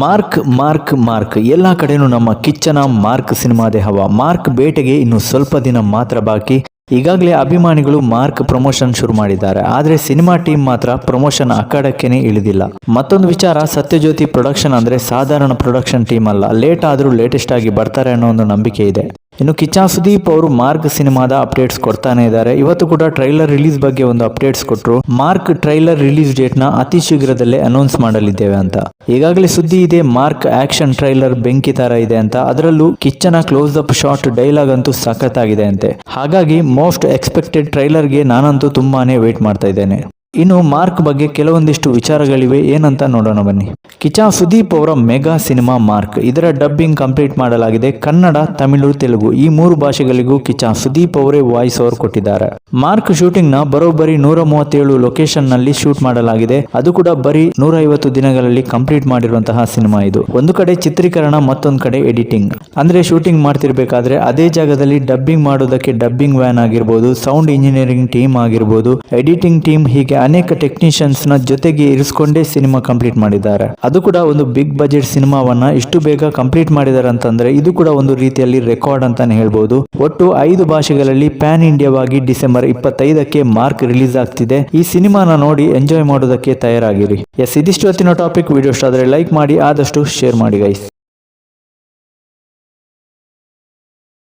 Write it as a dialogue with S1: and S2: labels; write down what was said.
S1: Mark mark mark. ಎಲ್ಲ ಕಡೆನೂ ನಮ್ಮ ಕಿಚ್ಚನ ಮಾರ್ಕ್ ಸಿನಿಮಾದೆ ಹವ ಮಾರ್ಕ್ ಬೇಟೆಗೆ ಇನ್ನು ಸ್ವಲ್ಪ ದಿನ ಮಾತ್ರ ಬಾಕಿ. ಈಗಾಗಲೇ ಅಭಿಮಾನಿಗಳು ಮಾರ್ಕ್ ಪ್ರಮೋಷನ್ ಶುರು ಮಾಡಿದ್ದಾರೆ. ಆದರೆ ಸಿನಿಮಾ ಟೀಮ್ ಮಾತ್ರ ಪ್ರಮೋಷನ್ ಅಖಾಡಕ್ಕೇನೆ ಇಳಿದಿಲ್ಲ. ಮತ್ತೊಂದು ವಿಚಾರ, ಸತ್ಯಜ್ಯೋತಿ ಪ್ರೊಡಕ್ಷನ್ ಅಂದ್ರೆ ಸಾಧಾರಣ ಪ್ರೊಡಕ್ಷನ್ ಟೀಮ್ ಅಲ್ಲ. ಲೇಟ್ ಆದರೂ ಲೇಟೆಸ್ಟ್ ಆಗಿ ಬರ್ತಾರೆ ಅನ್ನೋ ಒಂದು ನಂಬಿಕೆ ಇದೆ. ಇನ್ನು ಕಿಚ್ಚಾ ಸುದೀಪ್ ಅವರು ಮಾರ್ಕ್ ಸಿನಿಮಾದ ಅಪ್ಡೇಟ್ಸ್ ಕೊಡ್ತಾನೆ ಇದ್ದಾರೆ. ಇವತ್ತು ಕೂಡ ಟ್ರೈಲರ್ ರಿಲೀಸ್ ಬಗ್ಗೆ ಒಂದು ಅಪ್ಡೇಟ್ಸ್ ಕೊಟ್ಟರು ಮಾರ್ಕ್ ಟ್ರೈಲರ್ ರಿಲೀಸ್ ಡೇಟ್ನ ಅತಿ ಶೀಘ್ರದಲ್ಲೇ ಅನೌನ್ಸ್ ಮಾಡಲಿದ್ದೇವೆ ಅಂತ. ಈಗಾಗಲೇ ಸುದ್ದಿ ಇದೆ, ಮಾರ್ಕ್ ಆಕ್ಷನ್ ಟ್ರೈಲರ್ ಬೆಂಕಿ ತರ ಇದೆ ಅಂತ. ಅದರಲ್ಲೂ ಕಿಚ್ಚನ ಕ್ಲೋಸ್ ಅಪ್ ಶಾಟ್ ಡೈಲಾಗ್ ಅಂತೂ ಸಖತ್ತಾಗಿದೆ ಅಂತೆ. ಹಾಗಾಗಿ ಮೋಸ್ಟ್ ಎಕ್ಸ್ಪೆಕ್ಟೆಡ್ ಟ್ರೈಲರ್ಗೆ ನಾನಂತೂ ತುಂಬಾನೇ ವೇಟ್ ಮಾಡ್ತಾ ಇದ್ದೇನೆ. ಇನ್ನು ಮಾರ್ಕ್ ಬಗ್ಗೆ ಕೆಲವೊಂದಿಷ್ಟು ವಿಚಾರಗಳಿವೆ, ಏನಂತ ನೋಡೋಣ ಬನ್ನಿ. ಕಿಚಾ ಸುದೀಪ್ ಅವರ ಮೆಗಾ ಸಿನಿಮಾ ಮಾರ್ಕ್. ಇದರ ಡಬ್ಬಿಂಗ್ ಕಂಪ್ಲೀಟ್ ಮಾಡಲಾಗಿದೆ. ಕನ್ನಡ, ತಮಿಳು, ತೆಲುಗು. ಈ ಮೂರು ಭಾಷೆಗಳಿಗೂ ಕಿಚಾ ಸುದೀಪ್ ಅವರೇ ವಾಯ್ಸ್ ಓವರ್ ಕೊಟ್ಟಿದ್ದಾರೆ. ಮಾರ್ಕ್ ಶೂಟಿಂಗ್ನ ಬರೋಬ್ಬರಿ ನೂರ ಮೂವತ್ತೇಳು ಲೊಕೇಶನ್ನಲ್ಲಿ ಶೂಟ್ ಮಾಡಲಾಗಿದೆ. ಅದು ಕೂಡ ಬರೀ ನೂರ ದಿನಗಳಲ್ಲಿ ಕಂಪ್ಲೀಟ್ ಮಾಡಿರುವಂತಹ ಸಿನಿಮಾ ಇದು. ಒಂದು ಕಡೆ ಚಿತ್ರೀಕರಣ, ಮತ್ತೊಂದು ಕಡೆ ಎಡಿಟಿಂಗ್. ಅಂದ್ರೆ ಶೂಟಿಂಗ್ ಮಾಡ್ತಿರ್ಬೇಕಾದ್ರೆ ಅದೇ ಜಾಗದಲ್ಲಿ ಡಬ್ಬಿಂಗ್ ಮಾಡೋದಕ್ಕೆ ಡಬ್ಬಿಂಗ್ ವ್ಯಾನ್ ಆಗಿರ್ಬೋದು, ಸೌಂಡ್ ಇಂಜಿನಿಯರಿಂಗ್ ಟೀಮ್ ಆಗಿರ್ಬೋದು, ಎಡಿಟಿಂಗ್ ಟೀಮ್ ಹೀಗೆ ಅನೇಕ ಟೆಕ್ನಿಷಿಯನ್ಸ್ನ ಜೊತೆಗೆ ಇರಿಸ್ಕೊಂಡೇ ಸಿನಿಮಾ ಕಂಪ್ಲೀಟ್ ಮಾಡಿದ್ದಾರೆ. ಅದು ಕೂಡ ಒಂದು ಬಿಗ್ ಬಜೆಟ್ ಸಿನಿಮಾವನ್ನ ಇಷ್ಟು ಬೇಗ ಕಂಪ್ಲೀಟ್ ಮಾಡಿದ್ದಾರೆ ಅಂತಂದ್ರೆ ಇದು ಕೂಡ ಒಂದು ರೀತಿಯಲ್ಲಿ ರೆಕಾರ್ಡ್ ಅಂತಾನೆ ಹೇಳ್ಬಹುದು ಒಟ್ಟು ಐದು ಭಾಷೆಗಳಲ್ಲಿ ಪ್ಯಾನ್ ಇಂಡಿಯಾವಾಗಿ ಡಿಸೆಂಬರ್ ಇಪ್ಪತ್ತೈದಕ್ಕೆ ಮಾರ್ಕ್ ರಿಲೀಸ್ ಆಗ್ತಿದೆ. ಈ ಸಿನಿಮಾನ ನೋಡಿ ಎಂಜಾಯ್ ಮಾಡೋದಕ್ಕೆ ತಯಾರಾಗಿರಿ. ಎಸ್ ಇದಿಷ್ಟು ಹೊತ್ತಿನ ಟಾಪಿಕ್ ವಿಡಿಯೋ ಇಷ್ಟ ಆದ್ರೆ ಲೈಕ್ ಮಾಡಿ, ಆದಷ್ಟು ಶೇರ್ ಮಾಡಿ ಗೈಸ್